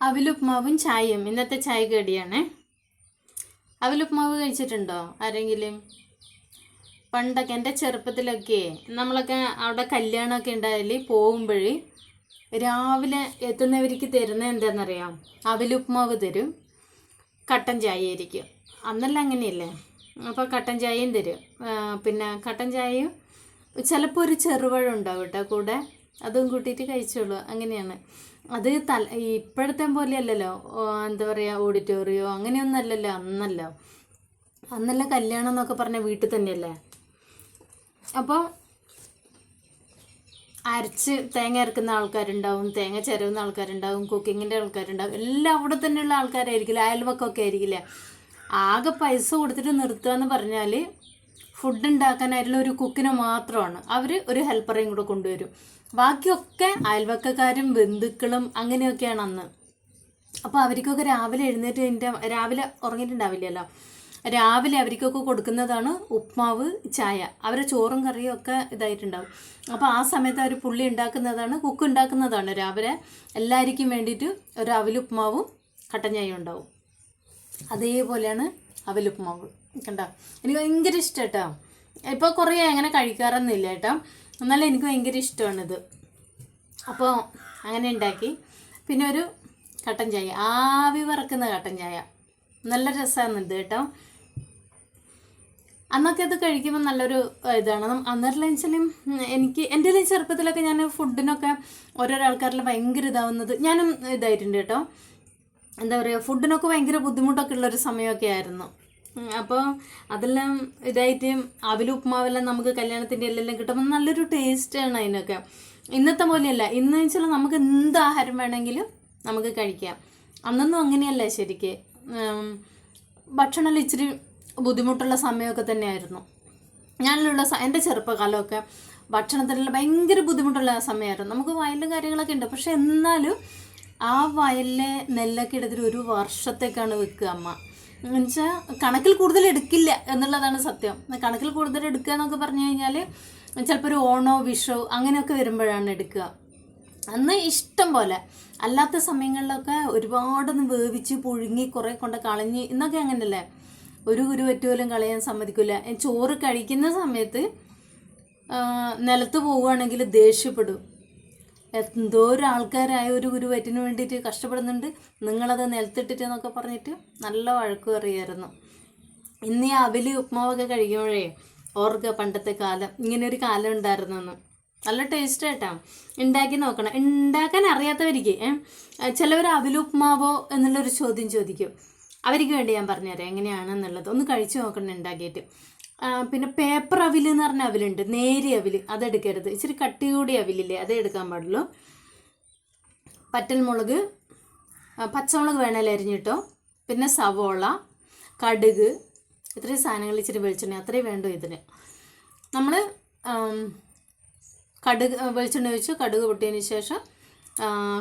അവിലുപ്മാവും ചായയും. ഇന്നത്തെ ചായ കടിയാണേ. അവിലുപ്മാവ് കഴിച്ചിട്ടുണ്ടോ ആരെങ്കിലും? പണ്ടൊക്കെ എന്റെ ചെറുപ്പത്തിലൊക്കെ നമ്മളൊക്കെ അവിടെ കല്യാണമൊക്കെ ഉണ്ടായാൽ പോകുമ്പോൾ രാവിലെ എത്തുന്നവർക്ക് തരുന്ന എന്താണെന്നറിയാം? അവിലുപ്മാവ് തരും. കട്ടൻ ചായ ആയിരിക്കും അന്നെല്ലാം അങ്ങനെയല്ലേ? അപ്പോൾ കട്ടൻ ചായയും തരും. പിന്നെ കട്ടൻ ചായയും ചിലപ്പോൾ ഒരു ചെറുപഴം ഉണ്ടാവും കേട്ടോ കൂടെ. അതും കൂട്ടിയിട്ട് കഴിച്ചോളൂ. അങ്ങനെയാണ്. അത് തല ഇപ്പോഴത്തെ പോലെയല്ലല്ലോ എന്താ പറയുക ഓഡിറ്റോറിയോ അങ്ങനെയൊന്നും അല്ലല്ലോ അന്നല്ലോ. അന്നല്ല കല്യാണം എന്നൊക്കെ പറഞ്ഞ വീട്ടിൽ തന്നെയല്ലേ? അപ്പോൾ അരച്ച് തേങ്ങ അരക്കുന്ന ആൾക്കാരുണ്ടാവും തേങ്ങ ചിരവുന്ന ആൾക്കാരുണ്ടാവും കുക്കിങ്ങിന്റെ ആൾക്കാരുണ്ടാവും. എല്ലാം അവിടെ തന്നെയുള്ള ആൾക്കാരായിരിക്കില്ല? അയൽവക്കമൊക്കെ ആയിരിക്കില്ല? ആകെ പൈസ കൊടുത്തിട്ട് നിർത്തുക എന്ന് പറഞ്ഞാൽ ഫുഡ് ഉണ്ടാക്കാനായിട്ടുള്ള ഒരു കുക്കിന് മാത്രമാണ്. അവർ ഒരു ഹെൽപ്പറേയും കൂടെ കൊണ്ടുവരും. ബാക്കിയൊക്കെ അയൽവക്കക്കാരും ബന്ധുക്കളും അങ്ങനെയൊക്കെയാണ് അന്ന്. അപ്പോൾ അവർക്കൊക്കെ രാവിലെ എഴുന്നേറ്റ് എന്റെ രാവിലെ ഉറങ്ങിയിട്ടുണ്ടാവില്ലല്ലോ? രാവിലെ അവർക്കൊക്കെ കൊടുക്കുന്നതാണ് ഉപ്മാവ് ചായ. അവരെ ചോറും കറിയും ഒക്കെ ഇതായിട്ടുണ്ടാവും. അപ്പോൾ ആ സമയത്ത് അവർ പുള്ളി ഉണ്ടാക്കുന്നതാണ് കുക്ക് ഉണ്ടാക്കുന്നതാണ്. രാവിലെ എല്ലാവർക്കും വേണ്ടിയിട്ട് ഒരു അവലുപ്മാവും കട്ടൻ ചായയും ഉണ്ടാവും. അതേപോലെയാണ് അവലുപ്മാവ്. കണ്ടോ? എനിക്ക് ഭയങ്കര ഇഷ്ടം കേട്ടോ ഇപ്പോൾ കുറേ അങ്ങനെ കഴിക്കാറൊന്നുമില്ല കേട്ടോ. എന്നാലും എനിക്ക് ഭയങ്കര ഇഷ്ടമാണിത്. അപ്പോൾ അങ്ങനെ ഉണ്ടാക്കി. പിന്നെ ഒരു കട്ടൻ ചായ. ആവി വറക്കുന്ന കട്ടൻ ചായ. നല്ല രസമാണ് ഇത് കേട്ടോ. അന്നൊക്കെ ഇത് കഴിക്കുമ്പോൾ നല്ലൊരു ഇതാണ്. അന്നേരം വെച്ചാലും എനിക്ക് എന്റെ ചെറുപ്പത്തിലൊക്കെ ഞാൻ ഫുഡിനൊക്കെ ഓരോരോ ആൾക്കാരിൽ ഭയങ്കര ഇതാവുന്നത് ഞാനും ഇതായിട്ടുണ്ട് കേട്ടോ. എന്താ പറയുക ഫുഡിനൊക്കെ ഭയങ്കര ബുദ്ധിമുട്ടൊക്കെ ഉള്ളൊരു സമയമൊക്കെ ആയിരുന്നു. അപ്പോൾ അതെല്ലാം ഇതായിട്ട് അവിലും ഉപ്മാവെല്ലാം നമുക്ക് കല്യാണത്തിന്റെ എല്ലാം കിട്ടുമ്പോൾ നല്ലൊരു ടേസ്റ്റാണ് അതിനൊക്കെ. ഇന്നത്തെ പോലെയല്ല. ഇന്ന് വെച്ചാൽ നമുക്ക് എന്ത് ആഹാരം വേണമെങ്കിലും നമുക്ക് കഴിക്കാം. അന്നൊന്നും അങ്ങനെയല്ല ശരിക്ക്. ഭക്ഷണമെല്ലാം ഭക്ഷണം ഇച്ചിരി ബുദ്ധിമുട്ടുള്ള സമയമൊക്കെ തന്നെയായിരുന്നു. ഞാനിലുള്ള സ- എന്റെ ചെറുപ്പകാലമൊക്കെ ഭക്ഷണത്തിനുള്ള ഭയങ്കര ബുദ്ധിമുട്ടുള്ള സമയമായിരുന്നു. നമുക്ക് വയലും കാര്യങ്ങളൊക്കെ ഉണ്ട്. പക്ഷെ എന്നാലും ആ വയലിലെ നെല്ലൊക്കെ എടുത്തിട്ട് ഒരു വർഷത്തേക്കാണ് വെക്കുക അമ്മ. എന്നുവെച്ചാൽ കണക്കിൽ കൂടുതൽ എടുക്കില്ല എന്നുള്ളതാണ് സത്യം. കണക്കിൽ കൂടുതൽ എടുക്കുക എന്നൊക്കെ പറഞ്ഞു കഴിഞ്ഞാൽ ചിലപ്പോൾ ഒരു ഓണോ വിഷോ അങ്ങനെയൊക്കെ വരുമ്പോഴാണ് എടുക്കുക. അന്ന് ഇഷ്ടം പോലെ. അല്ലാത്ത സമയങ്ങളിലൊക്കെ ഒരുപാടൊന്ന് വേവിച്ച് പുഴുങ്ങി കുറേ കൊണ്ട് കളഞ്ഞ് ഇന്നൊക്കെ അങ്ങനെയല്ലേ ഒരു ഗുരു പറ്റുപോലും കളയാൻ സമ്മതിക്കില്ല ചോറ് കഴിക്കുന്ന സമയത്ത് നിലത്ത് പോവുകയാണെങ്കിൽ ദേഷ്യപ്പെടും. എന്തോ ഒരു ആൾക്കാരായ ഒരു ഗുരുവറ്റിന് വേണ്ടിയിട്ട് കഷ്ടപ്പെടുന്നുണ്ട്. നിങ്ങളത് നിലത്തിട്ടിട്ട് എന്നൊക്കെ പറഞ്ഞിട്ട് നല്ല വഴക്ക് പറയുമായിരുന്നു. ഇന്ന് ഈ അവൽ ഉപ്മാവൊക്കെ കഴിക്കുമ്പോഴേ ഓർക്കുക പണ്ടത്തെ കാലം ഇങ്ങനെ ഒരു കാലം ഉണ്ടായിരുന്നെന്ന്. നല്ല ടേസ്റ്റ് ആയിട്ടാ ഉണ്ടാക്കി നോക്കണം. ഉണ്ടാക്കാൻ അറിയാത്തവർക്ക് ചിലവർ അവിലുപ്മാവോ എന്നുള്ളൊരു ചോദ്യം ചോദിക്കും. അവർക്ക് വേണ്ടി ഞാൻ പറഞ്ഞുതരാം എങ്ങനെയാണെന്നുള്ളത്. ഒന്ന് കഴിച്ചു നോക്കണം ഉണ്ടാക്കിയിട്ട്. പിന്നെ പേപ്പർ അവിൽ എന്ന് പറഞ്ഞ അവിലുണ്ട്. നേരിയ അവിൽ. അതെടുക്കരുത് ഇച്ചിരി കട്ടി കൂടിയ അവിലില്ലേ? അതേ എടുക്കാൻ പാടുള്ളൂ. പറ്റൽമുളക് മുളക് പച്ചമുളക് വേണേൽ അരിഞ്ഞിട്ടോ. പിന്നെ സവോള കടുക് ഇത്രയും സാധനങ്ങൾ ഇച്ചിരി വെളിച്ചെണ്ണ. അത്രയും വേണ്ടു ഇതിന്? നമ്മൾ കടുക് വെളിച്ചെണ്ണ ഒഴിച്ച് കടുക് പൊട്ടിയതിന് ശേഷം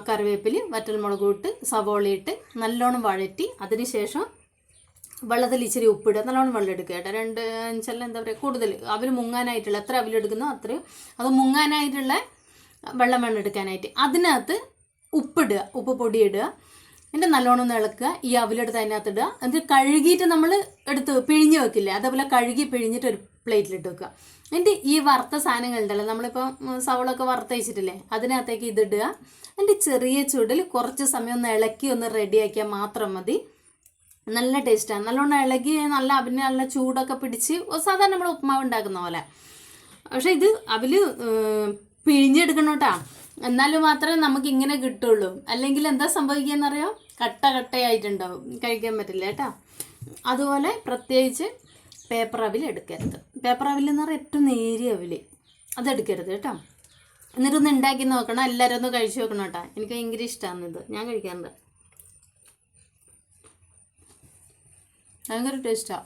കറിവേപ്പില വറ്റൽമുളക് ഇട്ട് സവോള ഇട്ട് നല്ലോണം വഴറ്റി അതിന് ശേഷം വെള്ളത്തിൽ ഇച്ചിരി ഉപ്പിടുക നല്ലോണം വെള്ളം എടുക്കുക കേട്ടോ. രണ്ട് അഞ്ചല്ല എന്താ പറയുക കൂടുതൽ. അവൽ മുങ്ങാനായിട്ടുള്ള എത്ര അവലെടുക്കുന്നോ അത്രയും അത് മുങ്ങാനായിട്ടുള്ള വെള്ളം വേണം എടുക്കാനായിട്ട്. അതിനകത്ത് ഉപ്പിടുക ഉപ്പ് പൊടി ഇടുക എന്നിട്ട് നല്ലോണം ഇളക്കുക ഈ അവലെടുത്ത് അതിനകത്ത് ഇടുക. എന്നിട്ട് കഴുകിയിട്ട് നമ്മൾ എടുത്ത് പിഴിഞ്ഞ് വെക്കില്ലേ അതേപോലെ കഴുകി പിഴിഞ്ഞിട്ട് ഒരു പ്ലേറ്റിലിട്ട് വെക്കുക. എന്നിട്ട് ഈ വറുത്ത സാധനങ്ങളുണ്ടല്ലോ നമ്മളിപ്പോൾ സവളൊക്കെ വറുത്തയച്ചിട്ടില്ലേ അതിനകത്തേക്ക് ഇതിടുക എന്നിട്ട് ചെറിയ ചൂടിൽ കുറച്ച് സമയം ഒന്ന് ഇളക്കി ഒന്ന് റെഡിയാക്കിയാൽ മാത്രം മതി. നല്ല ടേസ്റ്റാണ് നല്ലോണം ഇളകി നല്ല അവിന് നല്ല ചൂടൊക്കെ പിടിച്ച് സാധാരണ നമ്മൾ ഉപ്മാവ് ഉണ്ടാക്കുന്ന പോലെ. പക്ഷെ ഇത് ഏർ, പിഴിഞ്ഞെടുക്കണം കേട്ടാ എന്നാലും മാത്രമേ നമുക്ക് ഇങ്ങനെ കിട്ടുള്ളൂ. അല്ലെങ്കിൽ എന്താ സംഭവിക്കുകയെന്നറിയോ? കട്ട കട്ടയായിട്ടുണ്ടാവും. കഴിക്കാൻ പറ്റില്ല കേട്ടാ. അതുപോലെ പ്രത്യേകിച്ച് പേപ്പർ അവിൽ എടുക്കരുത്. പേപ്പർ അവിൽ എന്ന് പറയുക ഏറ്റവും നേരിയ അവിൽ അതെടുക്കരുത് കേട്ടോ. എന്നിട്ടൊന്ന് ഉണ്ടാക്കി നോക്കണം. എല്ലാവരും ഒന്ന് കഴിച്ചു നോക്കണം കേട്ടോ എനിക്ക് ഭയങ്കര ഇഷ്ടമാണ് ഇത്. ഞാൻ കഴിക്കാറുണ്ട്. ഭയങ്കര ടേസ്റ്റാണ്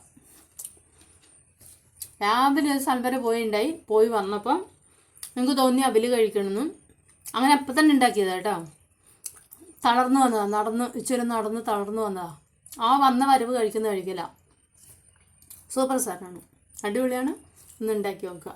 രാവിലെ ഒരു സ്ഥലം വരെ പോയിണ്ടായി. പോയി വന്നപ്പം നിങ്ങൾക്ക് തോന്നി അവൽ കഴിക്കണമെന്നും അങ്ങനെ അപ്പം തന്നെ ഉണ്ടാക്കിയതാ കേട്ടോ തളർന്നു വന്നതാ. നടന്ന് ഇച്ചിരി നടന്ന് തളർന്നു വന്നതാ. ആ വന്ന വരവ് കഴിക്കുന്ന കഴിക്കില്ല സൂപ്പർ സാറാണ് അടിപൊളിയാണ്. ഒന്ന് ഉണ്ടാക്കി നോക്കുക